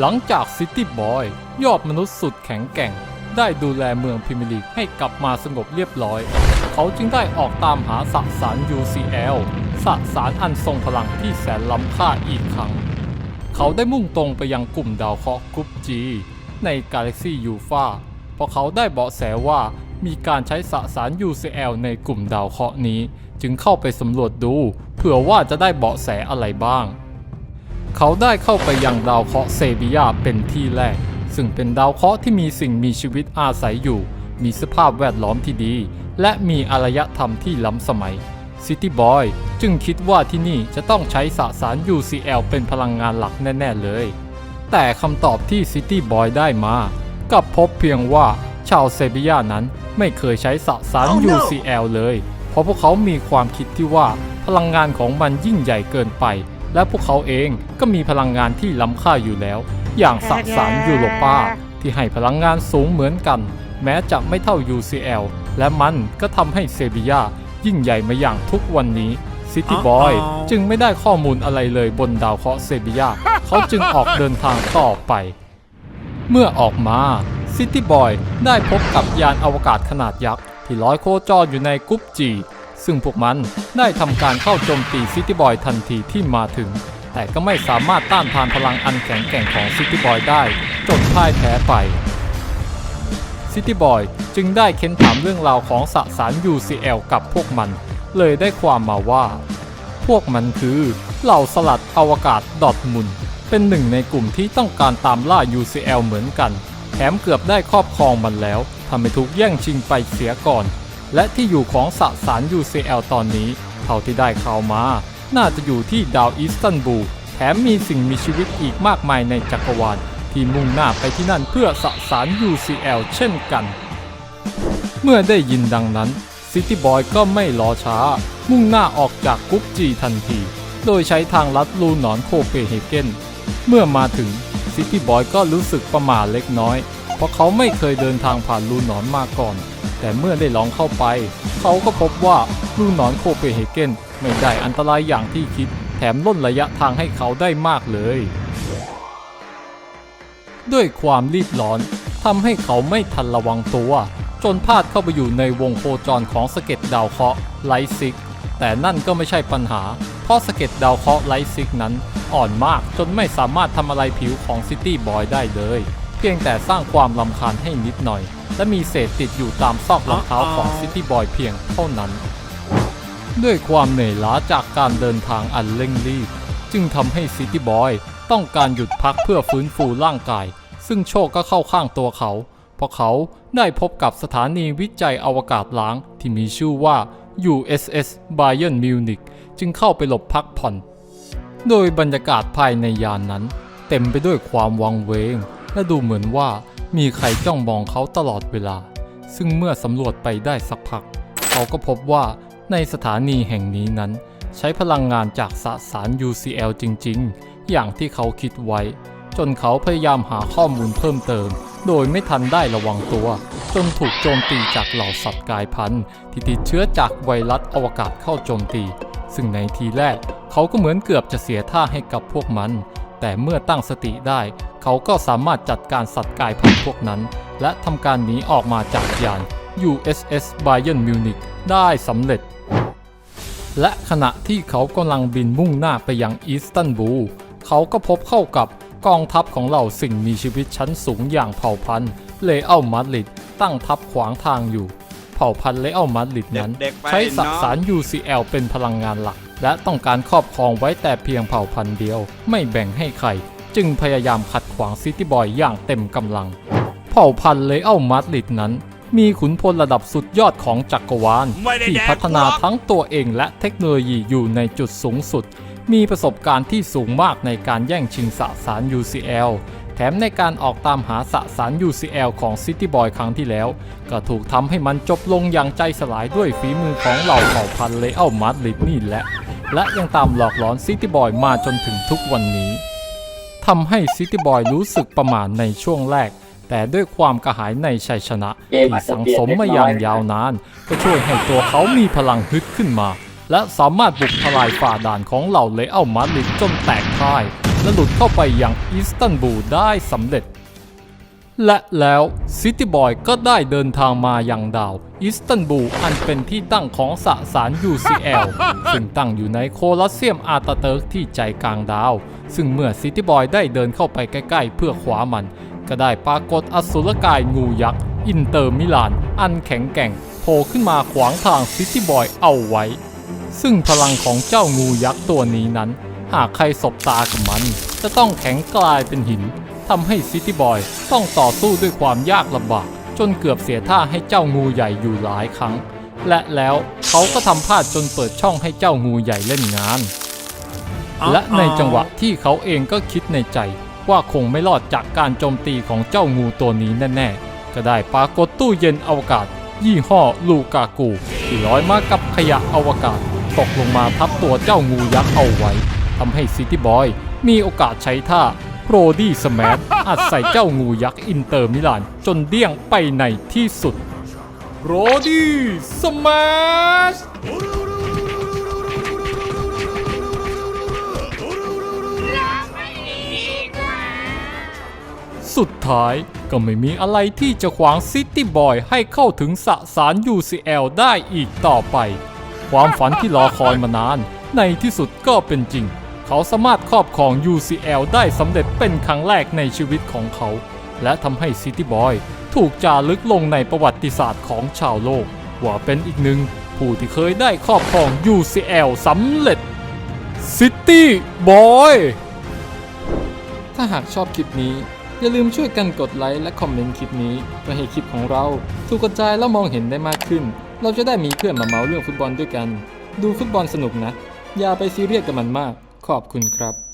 หลังจากซิตี้บอยยอดมนุษย์สุดแข็งแกร่ง ได้ดูแลเมืองพรีเมียร์ลีกให้กลับมาสงบเรียบร้อย เขาจึงได้ออกตามหาสสาร UCL สสารอันทรงพลังที่แสนล้ำค่าอีกครั้ง เขาได้มุ่งตรงไปยังกลุ่มดาวเคราะห์กรุ๊ป G ในกาแล็กซียูฟาเพราะเขาได้เบาะแสว่ามีการใช้สสาร UCL ในกลุ่มดาวเคราะห์นี้ จึงเข้าไปสำรวจดู เผื่อว่าจะได้เบาะแสอะไรบ้าง เขาได้เข้าไปยังดาวเคราะห์เซบียาเป็นที่แรก ซึ่งเป็นดาวเคราะห์ที่มีสิ่งมีชีวิตอาศัยอยู่ มีสภาพแวดล้อมที่ดี และมีอารยธรรมที่ล้ำสมัย City Boy จึงคิดว่าที่นี่จะต้องใช้สสาร UCL เป็นพลังงานหลักแน่ ๆ เลย แต่คำตอบที่ City Boy ได้มากลับพบเพียงว่าชาวเซบียานั้นไม่เคยใช้สสาร Oh no UCL เลย เพราะพวกเขามีความคิดที่ว่าพลังงานของมันยิ่งใหญ่เกินไป และพวกเขาเองก็มีพลังงานที่ล้ำค่าอยู่แล้ว อย่างสสารยูโรปาที่ให้พลังงานสูงเหมือนกัน แม้จะไม่เท่า UCL และมันก็ทำให้เซบียายิ่งใหญ่มาอย่างทุกวันนี้ City Boy อ๋อจึงไม่ได้ข้อมูลอะไรเลยบนดาวเคราะห์เซบียาเขาจึงออกเดินทางต่อไป เมื่อออกมา City Boy ได้พบกับยานอวกาศขนาดยักษ์ที่ลอยโคจรอยู่ในกรุ๊ปจี ซึ่งพวกมันได้ทำการเข้าโจมตี City Boy ทันทีที่มาถึง แต่ก็ไม่สามารถต้านทานพลังอันแข็งแกร่งของ City Boy ได้จนพ่ายแพ้ไป City Boy จึงได้เค้นถามเรื่องราวของสสาร UCL กับพวกมัน เลยได้ความมาว่า พวกมันคือเหล่าสลัดอวกาศดอทมุนเป็นหนึ่งในกลุ่มที่ต้องการตามล่า UCL เหมือนกัน แถมเกือบได้ครอบครองมันแล้วทำให้ถูกแย่งชิงไปเสียก่อน และที่อยู่ของสสาร UCL ตอนนี้ เท่าที่ได้ข่าวมา น่าจะอยู่ที่ดาวอีสตันบูลแถมมีสิ่งมีชีวิตอีกมากมายในจักรวาลที่มุ่งหน้าไปที่นั่นเพื่อสสาร UCL เช่นกัน เมื่อได้ยินดังนั้นซิตี้บอยก็ไม่รอช้า มุ่งหน้าออกจากกรุ๊ปจีทันที โดยใช้ทางลัดลูนอนโคเปนเฮเกนเมื่อมาถึงซิตี้บอยก็รู้สึกประหม่าเล็กน้อย เพราะเขาไม่เคยเดินทางผ่านลูนอนมาก่อน แต่เมื่อได้ลองเข้าไป เขาก็พบว่าลูหนอนโคเปนเฮเกนไม่ได้อันตรายอย่างที่คิด แถมล่นระยะทางให้เขาได้มากเลย ด้วยความรีบร้อนทำให้เขาไม่ทันระวังตัว จนพลาดเข้าไปอยู่ในวงโคจรของสะเก็ดดาวเคราะห์ไลซิก แต่นั่นก็ไม่ใช่ปัญหา เพราะสะเก็ดดาวเคราะห์ไลซิกนั้น อ่อนมากจนไม่สามารถทำอะไรผิวของซิตี้บอยได้เลย เพียงแต่สร้างความลำคาญให้นิดหน่อย และมีเศษติดอยู่ตามซอกรองเท้าของซิตี้บอยเพียงเท่านั้น ด้วยความเหนื่อยล้าจากการเดินทางอันเร่งรีบ จึงทำให้ซิตี้บอยต้องการหยุดพักเพื่อฟื้นฟูร่างกาย ซึ่งโชคก็เข้าข้างตัวเขา เพราะเขาได้พบกับสถานีวิจัยอวกาศล้างที่มีชื่อว่า USS Bayern Munich จึงเข้าไปหลบพักผ่อน โดยบรรยากาศภายในยานนั้น เต็มไปด้วยความวังเวง และดูเหมือนว่ามีใครจ้องมองเขาตลอดเวลา ซึ่งเมื่อสำรวจไปได้สักพัก เขาก็พบว่าในสถานีแห่งนี้นั้น ใช้พลังงานจากสสาร UCL จริง ๆ อย่างที่เขาคิดไว้ จนเขาพยายามหาข้อมูลเพิ่มเติม โดยไม่ทันได้ระวังตัว จนถูกโจมตีจากเหล่าสัตว์กายพันธุ์ที่ติดเชื้อจากไวรัสอวกาศเข้าโจมตี ซึ่งในทีแรก เขาก็เหมือนเกือบจะเสียท่าให้กับพวกมัน แต่เมื่อตั้งสติได้ เขาก็สามารถจัดการสัตว์กายพันธุ์พวกนั้น และทำการหนีออกมาจากยาน USS Bayern Munich ได้สำเร็จ และขณะที่เขากำลังบินมุ่งหน้าไปยังอิสตันบูล เขาก็พบเข้ากับกองทัพของเหล่าสิ่งมีชีวิตชั้นสูงอย่างเผ่าพันธุ์เลอัลมาดริดตั้งทัพขวางทางอยู่ เผ่าพันธุ์เลอัลมาดริดนั้นเด็กๆไปใช้สเนาะสาร UCL เป็นพลังงานหลัก และต้องการครอบครองไว้แต่เพียงเผ่าพันธุ์เดียว ไม่แบ่งให้ใคร จึงพยายามขัดขวางซิตี้บอยอย่างเต็มกำลัง เผ่าพันธุ์เลอัลมาดริดนั้น มีขุนพลระดับสุดยอดของจักรวาลไม่ได้ที่แดกพัฒนาหรอกทั้งตัวเองและเทคโนโลยีอยู่ในจุดสูงสุด มีประสบการณ์ที่สูงมากในการแย่งชิงสสาร UCL แถมในการออกตามหาสสาร UCL ของ City Boy ครั้งที่แล้ว ก็ถูกทำให้มันจบลงอย่างใจสลายด้วยฝีมือของเหล่าเผ่าพันธุ์เลอัลมาดริดนี่แหละ และยังตามหลอกหลอน City Boy มาจนถึงทุกวันนี้ ทำให้ City Boy รู้สึกประหม่าในช่วงแรก แต่ด้วยความกระหายในชัยชนะที่สังสมมาอย่างยาวนาน ก็ช่วยให้ตัวเขามีพลังฮึดขึ้นมา และสามารถบุกทลายฝ่าด่านของเหล่าเลอัลมาดริดจนแตกพ่ายโและหลุดเข้าไปยังอิสตันบูลได้สำเร็จ และแล้วซิตี้บอยก็ได้เดินทางมายังดาว อิสตันบูลอันเป็นที่ตั้งของสสาร UCL ซึ่งตั้งอยู่ในโคลอสเซียมอาร์ตาเติร์กที่ใจกลางดาว ซึ่งเมื่อซิตี้บอยได้เดินเข้าไปใกล้ๆ เพื่อขวามัน ก็ได้ปรากฏอสุรกายงูยักษ์ อินเตอร์มิลาน อันแข็งแกร่งโผล่ขึ้นมาขวางทางซิตี้บอยเอาไว้ ซึ่งพลังของเจ้างูยักษ์ตัวนี้นั้น หากใครสบตากับมัน จะต้องแข็งกลายเป็นหิน ทำให้ซิตี้บอยต้องต่อสู้ด้วยความยากลำบาก จนเกือบเสียท่าให้เจ้างูใหญ่อยู่หลายครั้ง และแล้วเขาก็ทำพลาดจนเปิดช่องให้เจ้างูใหญ่เล่นงาน และในจังหวะที่เขาเองก็คิดในใจ ว่าคงไม่รอดจากการโจมตีของเจ้างูตัวนี้แน่ๆ ก็ได้ปรากฏตู้เย็นอวกาศ ยี่ห้อลูกากูที่ลอยมากับขยะอวกาศ ตกลงมาทับตัวเจ้างูยักษ์เอาไว้ทำให้ซิตี้บอยมีโอกาสใช้ท่า โรดี้สแมทอัดใส่เจ้างูยักษ์อินเตอร์มิลาน จนเดี้ยงไปในที่สุดโรดี้สแมชสุดท้ายก็ไม่มีอะไรที่จะขวางซิตี้บอยให้เข้าถึงสสาร UCL ได้อีกต่อไป ความฝันที่รอคอยมานาน ในที่สุดก็เป็นจริง เขาสามารถครอบครอง UCL ได้สำเร็จเป็นครั้งแรกในชีวิตของเขา และทำให้ซิตี้บอยถูกจารึกลงในประวัติศาสตร์ของชาวโลก ว่าเป็นอีกหนึ่งผู้ที่เคยได้ครอบครอง UCL สำเร็จ City Boy ถ้าหากชอบคลิปนี้ อย่าลืมช่วยกันกดไลค์และคอมเมนต์คลิปนี้เพื่อให้คลิปของเราถูกกระจายและมองเห็นได้มากขึ้น เราจะได้มีเพื่อนมาเมาเรื่องฟุตบอลด้วยกัน ดูฟุตบอลสนุกนะ อย่าไปซีเรียสกับมันมาก ขอบคุณครับ